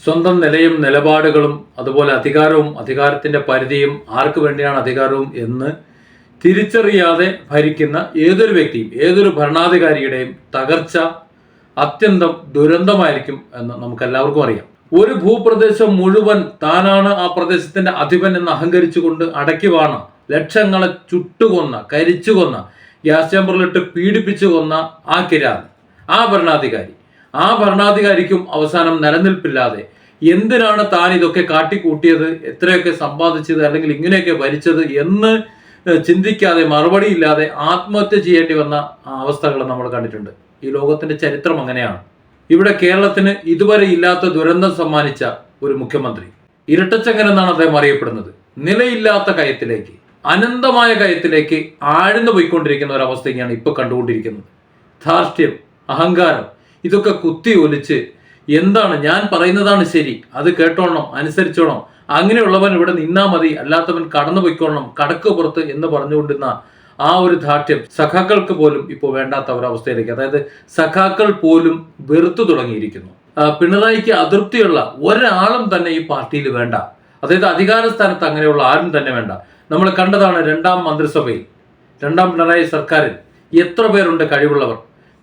സ്വന്തം നിലയും നിലപാടുകളും അതുപോലെ അധികാരവും അധികാരത്തിന്റെ പരിധിയും ആർക്ക് വേണ്ടിയാണ് അധികാരവും എന്ന് തിരിച്ചറിയാതെ ഭരിക്കുന്ന ഏതൊരു വ്യക്തിയും ഏതൊരു ഭരണാധികാരിയുടെയും തകർച്ച അത്യന്തം ദുരന്തമായിരിക്കും എന്ന് നമുക്കെല്ലാവർക്കും അറിയാം. ഒരു ഭൂപ്രദേശം മുഴുവൻ താനാണ് ആ പ്രദേശത്തിന്റെ അധിപൻ എന്ന് അഹങ്കരിച്ചുകൊണ്ട് അടക്കി വാണ ലക്ഷങ്ങളെ ചുട്ടുകൊന്ന കരിച്ചു കൊന്ന ഗ്യാസ് ചേമ്പറിലിട്ട് പീഡിപ്പിച്ചു കൊന്ന ആ കിരാൻ ആ ഭരണാധികാരി. ആ ഭരണാധികാരിക്കും അവസാനം നിലനിൽപ്പില്ലാതെ എന്തിനാണ് താൻ ഇതൊക്കെ കാട്ടിക്കൂട്ടിയത്? എത്രയൊക്കെ സമ്പാദിച്ചത് അല്ലെങ്കിൽ ഇങ്ങനെയൊക്കെ ഭരിച്ചത് എന്ന് ചിന്തിക്കാതെ ചിന്തിക്കാതെ മറുപടിയില്ലാതെ ആത്മഹത്യ ചെയ്യേണ്ടി വന്ന അവസ്ഥകൾ നമ്മൾ കണ്ടിട്ടുണ്ട്. ഈ ലോകത്തിന്റെ ചരിത്രം അങ്ങനെയാണ്. ഇവിടെ കേരളത്തിന് ഇതുവരെ ഇല്ലാത്ത ദുരന്തം സമ്മാനിച്ച ഒരു മുഖ്യമന്ത്രി ഇരട്ടച്ചങ്ങൻ എന്നാണ് അദ്ദേഹം അറിയപ്പെടുന്നത്. നിലയില്ലാത്ത കയത്തിലേക്ക് അനന്തമായ കയത്തിലേക്ക് ആഴ്ന്നു പോയിക്കൊണ്ടിരിക്കുന്ന ഒരു അവസ്ഥയാണ് ഇപ്പൊ കണ്ടുകൊണ്ടിരിക്കുന്നത്. ധാർഷ്ട്യം അഹങ്കാരം ഇതൊക്കെ കുത്തി ഒലിച്ച് എന്താണ് ഞാൻ പറയുന്നതാണ് ശരി അത് കേട്ടോണം അനുസരിച്ചോണം അങ്ങനെയുള്ളവൻ ഇവിടെ നിന്നാ മതി അല്ലാത്തവൻ കടന്നു പോയിക്കോളണം കടക്ക് പുറത്ത് എന്ന് പറഞ്ഞുകൊണ്ടിരുന്ന ആ ഒരു ദാർഢ്യം സഖാക്കൾക്ക് പോലും ഇപ്പോൾ വേണ്ടാത്ത ഒരവസ്ഥയിലേക്ക് അതായത് സഖാക്കൾ പോലും വെറുത്തു തുടങ്ങിയിരിക്കുന്നു. പിണറായിക്ക് അതൃപ്തിയുള്ള ഒരാളും തന്നെ ഈ പാർട്ടിയിൽ വേണ്ട. അതായത് അധികാര സ്ഥാനത്ത് അങ്ങനെയുള്ള ആരും തന്നെ വേണ്ട. നമ്മൾ കണ്ടതാണ് രണ്ടാം മന്ത്രിസഭയിൽ രണ്ടാം പിണറായി സർക്കാരിൽ എത്ര പേരുണ്ട് കഴിവുള്ളവർ?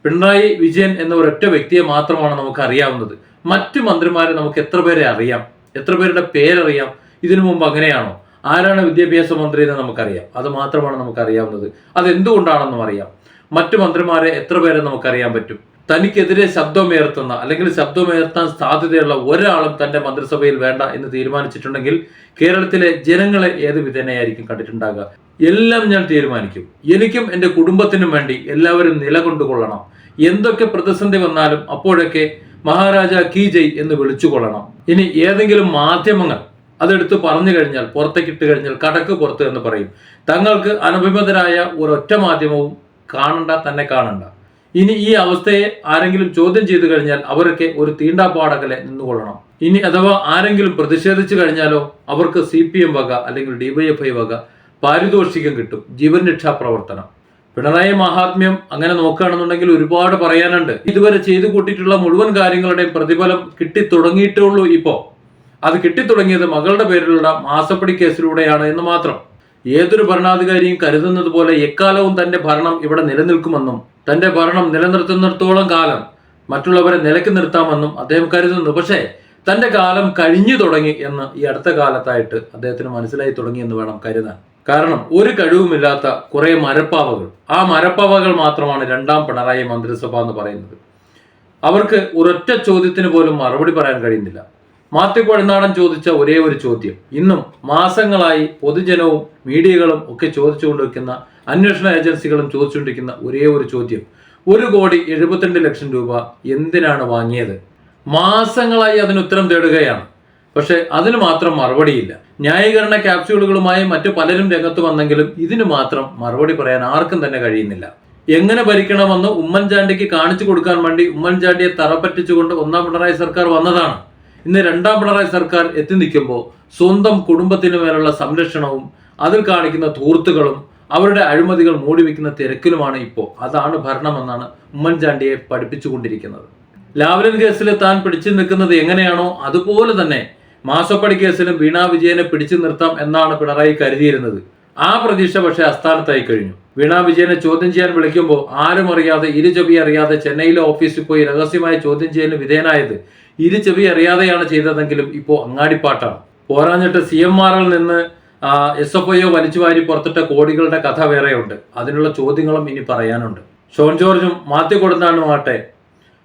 പിണറായി വിജയൻ എന്ന ഒരൊറ്റ വ്യക്തിയെ മാത്രമാണ് നമുക്ക് അറിയാവുന്നത്. മറ്റു മന്ത്രിമാരെ നമുക്ക് എത്ര പേരെ അറിയാം? എത്ര പേരുടെ പേരറിയാം? ഇതിനു മുമ്പ് അങ്ങനെയാണോ? ആരാണ് വിദ്യാഭ്യാസ മന്ത്രി എന്ന് നമുക്കറിയാം. അത് മാത്രമാണ് നമുക്ക് അറിയാവുന്നത് അത് എന്തുകൊണ്ടാണെന്നും അറിയാം. മറ്റു മന്ത്രിമാരെ എത്ര പേരെ നമുക്കറിയാൻ പറ്റും? തനിക്കെതിരെ ശബ്ദമുയർത്തുന്ന അല്ലെങ്കിൽ ശബ്ദമുയർത്താൻ സാധ്യതയുള്ള ഒരാളും തന്റെ മന്ത്രിസഭയിൽ വേണ്ട എന്ന് തീരുമാനിച്ചിട്ടുണ്ടെങ്കിൽ കേരളത്തിലെ ജനങ്ങളെ ഏത് വിധേനയായിരിക്കും കണ്ടിട്ടുണ്ടാകുക? എല്ലാം ഞാൻ തീരുമാനിക്കും. എനിക്കും എന്റെ കുടുംബത്തിനും വേണ്ടി എല്ലാവരും നിലകൊണ്ടുകൊള്ളണം. എന്തൊക്കെ പ്രതിസന്ധി വന്നാലും അപ്പോഴൊക്കെ മഹാരാജ കീ ജയ് എന്ന് വിളിച്ചുകൊള്ളണം. ഇനി ഏതെങ്കിലും മാധ്യമങ്ങൾ അതെടുത്ത് പറഞ്ഞു കഴിഞ്ഞാൽ പുറത്തേക്ക് ഇട്ട് കഴിഞ്ഞാൽ കടക്ക് പുറത്ത് എന്ന് പറയും. തങ്ങൾക്ക് അനഭിമതരായ ഒരൊറ്റ മാധ്യമവും കാണണ്ട തന്നെ കാണണ്ട. ഇനി ഈ അവസ്ഥയെ ആരെങ്കിലും ചോദ്യം ചെയ്തു കഴിഞ്ഞാൽ അവരൊക്കെ ഒരു തീണ്ടാപ്പാടകലെ നിന്നുകൊള്ളണം. ഇനി അഥവാ ആരെങ്കിലും പ്രതിഷേധിച്ചു കഴിഞ്ഞാലോ അവർക്ക് സി പി എം വക അല്ലെങ്കിൽ ഡിവൈഎഫ്ഐ വക പാരിതോഷികം കിട്ടും ജീവൻ രക്ഷാ പ്രവർത്തനം. പിണറായി മഹാത്മ്യം അങ്ങനെ നോക്കുകയാണെന്നുണ്ടെങ്കിൽ ഒരുപാട് പറയാനുണ്ട്. ഇതുവരെ ചെയ്തു കൂട്ടിയിട്ടുള്ള മുഴുവൻ കാര്യങ്ങളുടെയും പ്രതിഫലം കിട്ടി ഉള്ളൂ ഇപ്പോ. അത് കിട്ടിത്തുടങ്ങിയത് മകളുടെ പേരിലുള്ള മാസപ്പടി കേസിലൂടെയാണ് എന്ന് മാത്രം. ഏതൊരു ഭരണാധികാരിയും കരുതുന്നത് പോലെ എക്കാലവും തന്റെ ഭരണം ഇവിടെ നിലനിൽക്കുമെന്നും തന്റെ ഭരണം നിലനിർത്തുന്നിടത്തോളം കാലം മറ്റുള്ളവരെ നിലയ്ക്ക് നിർത്താമെന്നും അദ്ദേഹം കരുതുന്നു. പക്ഷേ തന്റെ കാലം കഴിഞ്ഞു തുടങ്ങി എന്ന് ഈ അടുത്ത കാലത്തായിട്ട് അദ്ദേഹത്തിന് മനസ്സിലായി തുടങ്ങി എന്ന് വേണം കരുതാൻ. കാരണം ഒരു കഴിവുമില്ലാത്ത കുറേ മരപ്പാവകൾ. ആ മരപ്പാവകൾ മാത്രമാണ് രണ്ടാം പിണറായി മന്ത്രിസഭ എന്ന് പറയുന്നത്. അവർക്ക് ഒരൊറ്റ ചോദ്യത്തിന് പോലും മറുപടി പറയാൻ കഴിയുന്നില്ല. മാത്യു കൊഴുന്നാടൻ ചോദിച്ച ഒരേ ഒരു ചോദ്യം. ഇന്നും മാസങ്ങളായി പൊതുജനവും മീഡിയകളും ഒക്കെ ചോദിച്ചുകൊണ്ടിരിക്കുന്ന അന്വേഷണ ഏജൻസികളും ചോദിച്ചുകൊണ്ടിരിക്കുന്ന ഒരേ ഒരു ചോദ്യം. ഒരു കോടി എഴുപത്തിരണ്ട് ലക്ഷം രൂപ എന്തിനാണ് വാങ്ങിയത്? മാസങ്ങളായി അതിന് ഉത്തരം തേടുകയാണ്. പക്ഷെ അതിന് മാത്രം മറുപടിയില്ല. ന്യായീകരണ ക്യാപ്സ്യൂളുകളുമായി മറ്റു പലരും രംഗത്ത് വന്നെങ്കിലും ഇതിന് മാത്രം മറുപടി പറയാൻ ആർക്കും തന്നെ കഴിയുന്നില്ല. എങ്ങനെ ഭരിക്കണമെന്ന് ഉമ്മൻചാണ്ടിക്ക് കാണിച്ചു കൊടുക്കാൻ വേണ്ടി ഉമ്മൻചാണ്ടിയെ തറപ്പറ്റിച്ചുകൊണ്ട് ഒന്നാം പിണറായി സർക്കാർ വന്നതാണ്. ഇന്ന് രണ്ടാം പിണറായി സർക്കാർ എത്തി നിൽക്കുമ്പോൾ സ്വന്തം കുടുംബത്തിന് മേലുള്ള സംരക്ഷണവും അതിൽ കാണിക്കുന്ന ധൂർത്തുകളും അവരുടെ അഴിമതികൾ മൂടി വെക്കുന്ന തിരക്കിലുമാണ് ഇപ്പോൾ. അതാണ് ഭരണമെന്നാണ് ഉമ്മൻചാണ്ടിയെ പഠിപ്പിച്ചുകൊണ്ടിരിക്കുന്നത്. ലാവ്ലിൻ കേസിൽ താൻ പിടിച്ചു നിൽക്കുന്നത് എങ്ങനെയാണോ അതുപോലെ തന്നെ മാസപ്പടി കേസിലും വീണ വിജയനെ പിടിച്ചു നിർത്താം എന്നാണ് പിണറായി കരുതിയിരുന്നത്. ആ പ്രതീക്ഷ പക്ഷേ അസ്ഥാനത്തായി കഴിഞ്ഞു. വീണ വിജയനെ ചോദ്യം ചെയ്യാൻ വിളിക്കുമ്പോൾ ആരും അറിയാതെ ഇരുചൊവി അറിയാതെ ചെന്നൈയിലെ ഓഫീസിൽ പോയി രഹസ്യമായി ചോദ്യം ചെയ്യലിന് വിധേയനായത് ഇരു ചെവി അറിയാതെയാണ് ചെയ്തതെങ്കിലും ഇപ്പോൾ അങ്ങാടിപ്പാട്ടാണ്. പോരാഞ്ഞിട്ട് സി എം ആറിൽ നിന്ന് എസ് എഫ് ഐ വലിച്ചു വാരി പുറത്തിട്ട കോടികളുടെ കഥ വേറെയുണ്ട്. അതിനുള്ള ചോദ്യങ്ങളും ഇനി പറയാനുണ്ട്. ഷോൺ ജോർജും മാത്യു കൊടുത്താണ്ടുമാട്ടെ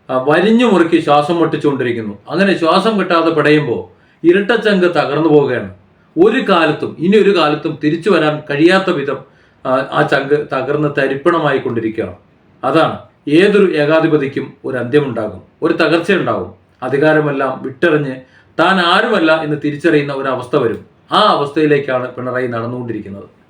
ആ, വരിഞ്ഞു മുറുക്കി ശ്വാസം മുട്ടിച്ചുകൊണ്ടിരിക്കുന്നു. അങ്ങനെ ശ്വാസം കിട്ടാതെ പിടയുമ്പോൾ ഇരട്ടച്ചങ്ക് തകർന്നു പോവുകയാണ്. ഒരു കാലത്തും ഇനി ഒരു കാലത്തും തിരിച്ചു വരാൻ കഴിയാത്ത വിധം ആ ചങ്ക് തകർന്ന് തരിപ്പണമായി കൊണ്ടിരിക്കുകയാണ് അതാണ് ഏതൊരു ഏകാധിപതിക്കും ഒരു അന്ത്യമുണ്ടാകും. ഒരു തകർച്ചയുണ്ടാകും. അധികാരമെല്ലാം വിട്ടെറിഞ്ഞ് താൻ ആരുമല്ല എന്ന് തിരിച്ചറിയുന്ന ഒരു അവസ്ഥ വരും. ആ അവസ്ഥയിലേക്കാണ് പിണറായി നടന്നുകൊണ്ടിരിക്കുന്നത്.